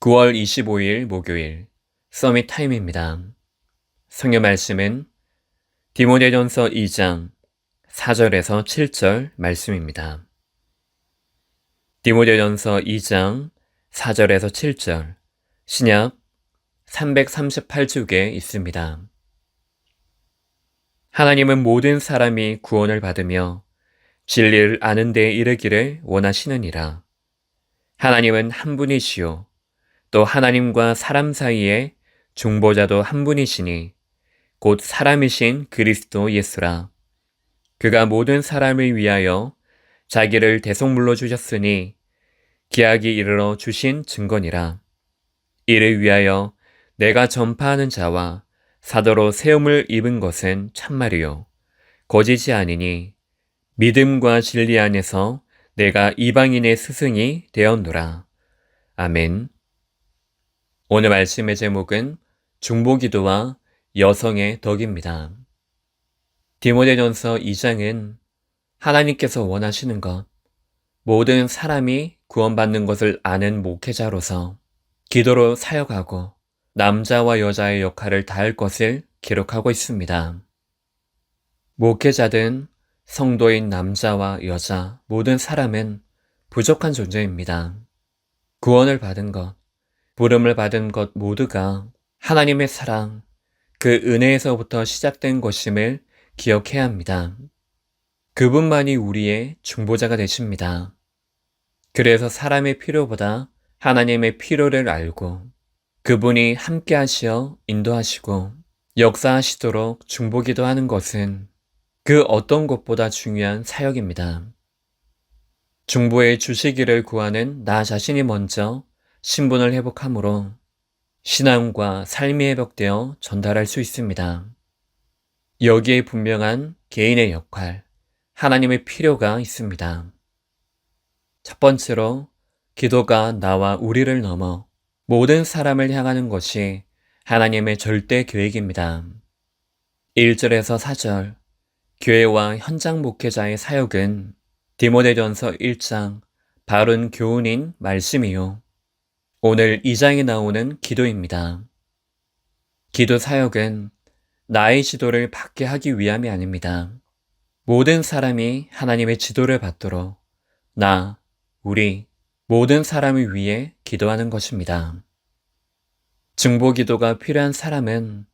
9월 25일 목요일 서밋 타임입니다. 성경 말씀은 디모데전서 2장 4절에서 7절 말씀입니다. 디모데전서 2장 4절에서 7절 신약 338쪽에 있습니다. 하나님은 모든 사람이 구원을 받으며 진리를 아는 데 이르기를 원하시느니라. 하나님은 한 분이시요. 또 하나님과 사람 사이에 중보자도 한 분이시니 곧 사람이신 그리스도 예수라. 그가 모든 사람을 위하여 자기를 대속물로 주셨으니 기약이 이르러 주신 증거니라. 이를 위하여 내가 전파하는 자와 사도로 세움을 입은 것은 참말이요. 거짓이 아니니 믿음과 진리 안에서 내가 이방인의 스승이 되었노라. 아멘. 오늘 말씀의 제목은 중보기도와 여성의 덕입니다. 디모데전서 2장은 하나님께서 원하시는 것, 모든 사람이 구원받는 것을 아는 목회자로서 기도로 사역하고 남자와 여자의 역할을 다할 것을 기록하고 있습니다. 목회자든 성도인 남자와 여자 모든 사람은 부족한 존재입니다. 구원을 받은 것, 부름을 받은 것 모두가 하나님의 사랑, 그 은혜에서부터 시작된 것임을 기억해야 합니다. 그분만이 우리의 중보자가 되십니다. 그래서 사람의 필요보다 하나님의 필요를 알고 그분이 함께 하시어 인도하시고 역사하시도록 중보기도 하는 것은 그 어떤 것보다 중요한 사역입니다. 중보의 주시기를 구하는 나 자신이 먼저 신분을 회복함으로 신앙과 삶이 회복되어 전달할 수 있습니다. 여기에 분명한 개인의 역할, 하나님의 필요가 있습니다. 첫 번째로 기도가 나와 우리를 넘어 모든 사람을 향하는 것이 하나님의 절대 계획입니다. 1절에서 4절 교회와 현장 목회자의 사역은 디모데전서 1장 바른 교훈인 말씀이요. 오늘 2장에 나오는 기도입니다. 기도 사역은 나의 지도를 받게 하기 위함이 아닙니다. 모든 사람이 하나님의 지도를 받도록 나, 우리, 모든 사람을 위해 기도하는 것입니다. 중보 기도가 필요한 사람은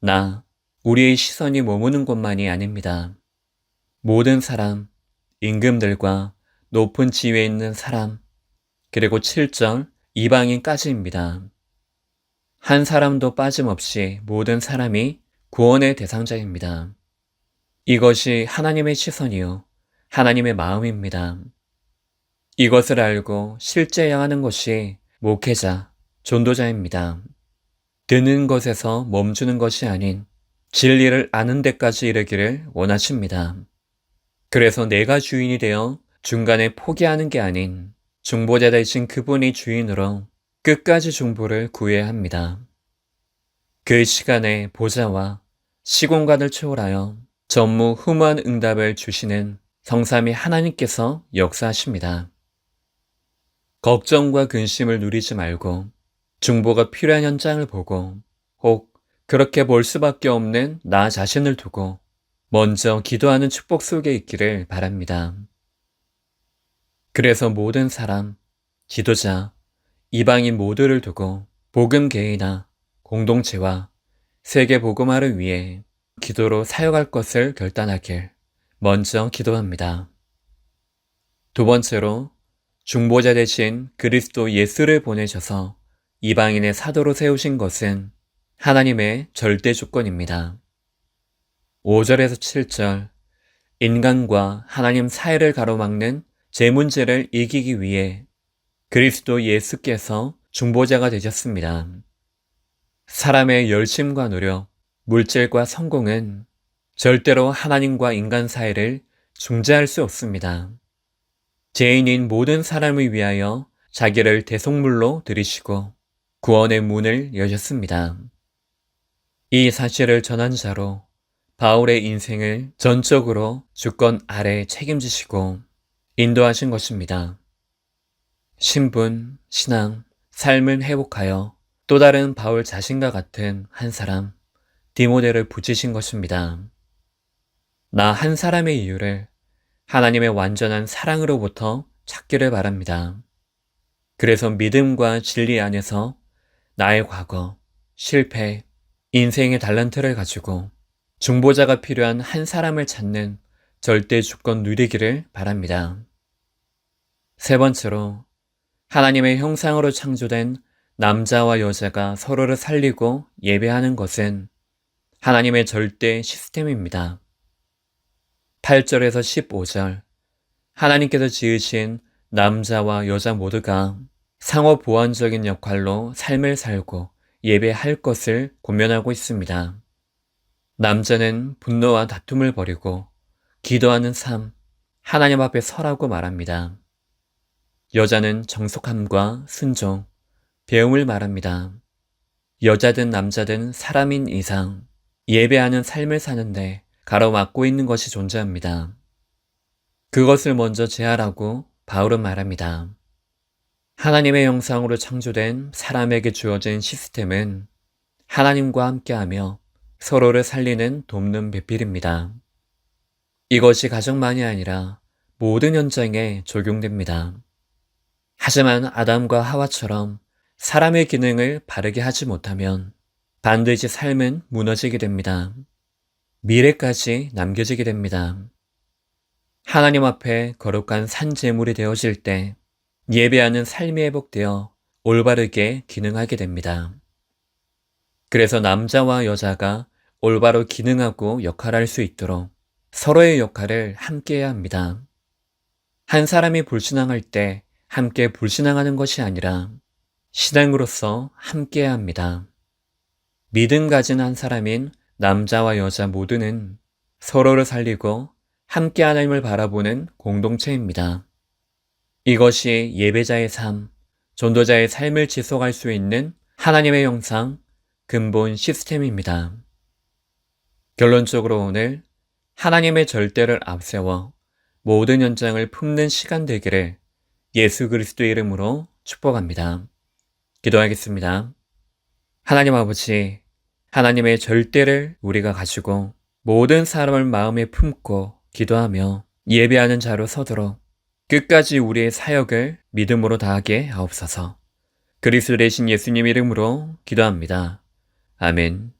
나, 우리의 시선이 머무는 곳만이 아닙니다. 모든 사람, 임금들과 높은 지위에 있는 사람, 그리고 7절 이방인까지입니다. 한 사람도 빠짐없이 모든 사람이 구원의 대상자입니다. 이것이 하나님의 시선이요. 하나님의 마음입니다. 이것을 알고 실제 향하는 것이 목회자, 전도자입니다. 듣는 것에서 멈추는 것이 아닌 진리를 아는 데까지 이르기를 원하십니다. 그래서 내가 주인이 되어 중간에 포기하는 게 아닌 중보자 대신 그분이 주인으로 끝까지 중보를 구해야 합니다. 그 시간에 보좌와 시공간을 초월하여 전무 후무한 응답을 주시는 성삼이 하나님께서 역사하십니다. 걱정과 근심을 누리지 말고 중보가 필요한 현장을 보고 혹 그렇게 볼 수밖에 없는 나 자신을 두고 먼저 기도하는 축복 속에 있기를 바랍니다. 그래서 모든 사람, 지도자, 이방인 모두를 두고 복음 개인화, 공동체와 세계 복음화를 위해 기도로 사역할 것을 결단하길 먼저 기도합니다. 두 번째로 중보자 대신 그리스도 예수를 보내셔서 이방인의 사도로 세우신 것은 하나님의 절대 조건입니다. 5절에서 7절 인간과 하나님 사이를 가로막는 제 문제를 이기기 위해 그리스도 예수께서 중보자가 되셨습니다. 사람의 열심과 노력, 물질과 성공은 절대로 하나님과 인간 사이를 중재할 수 없습니다. 죄인인 모든 사람을 위하여 자기를 대속물로 들이시고 구원의 문을 여셨습니다. 이 사실을 전한 자로 바울의 인생을 전적으로 주권 아래 책임지시고 인도하신 것입니다. 신분, 신앙, 삶을 회복하여 또 다른 바울 자신과 같은 한 사람, 디모데를 붙이신 것입니다. 나 한 사람의 이유를 하나님의 완전한 사랑으로부터 찾기를 바랍니다. 그래서 믿음과 진리 안에서 나의 과거, 실패, 인생의 달란트를 가지고 중보자가 필요한 한 사람을 찾는 절대 주권 누리기를 바랍니다. 세 번째로 하나님의 형상으로 창조된 남자와 여자가 서로를 살리고 예배하는 것은 하나님의 절대 시스템입니다. 8절에서 15절 하나님께서 지으신 남자와 여자 모두가 상호 보완적인 역할로 삶을 살고 예배할 것을 고면하고 있습니다. 남자는 분노와 다툼을 버리고 기도하는 삶, 하나님 앞에 서라고 말합니다. 여자는 정숙함과 순종, 배움을 말합니다. 여자든 남자든 사람인 이상 예배하는 삶을 사는데 가로막고 있는 것이 존재합니다. 그것을 먼저 제하라고 바울은 말합니다. 하나님의 형상으로 창조된 사람에게 주어진 시스템은 하나님과 함께하며 서로를 살리는 돕는 배필입니다. 이것이 가정만이 아니라 모든 현장에 적용됩니다. 하지만 아담과 하와처럼 사람의 기능을 바르게 하지 못하면 반드시 삶은 무너지게 됩니다. 미래까지 남겨지게 됩니다. 하나님 앞에 거룩한 산재물이 되어질 때 예배하는 삶이 회복되어 올바르게 기능하게 됩니다. 그래서 남자와 여자가 올바로 기능하고 역할할 수 있도록 서로의 역할을 함께 해야 합니다. 한 사람이 불신앙할 때 함께 불신앙하는 것이 아니라 신앙으로서 함께 해야 합니다. 믿음 가진 한 사람인 남자와 여자 모두는 서로를 살리고 함께 하나님을 바라보는 공동체입니다. 이것이 예배자의 삶, 전도자의 삶을 지속할 수 있는 하나님의 형상, 근본 시스템입니다. 결론적으로 오늘 하나님의 절대를 앞세워 모든 현장을 품는 시간 되기를 예수 그리스도의 이름으로 축복합니다. 기도하겠습니다. 하나님 아버지, 하나님의 절대를 우리가 가지고 모든 사람을 마음에 품고 기도하며 예배하는 자로 서도록 끝까지 우리의 사역을 믿음으로 다하게 하옵소서. 그리스도 되신 예수님 이름으로 기도합니다. 아멘.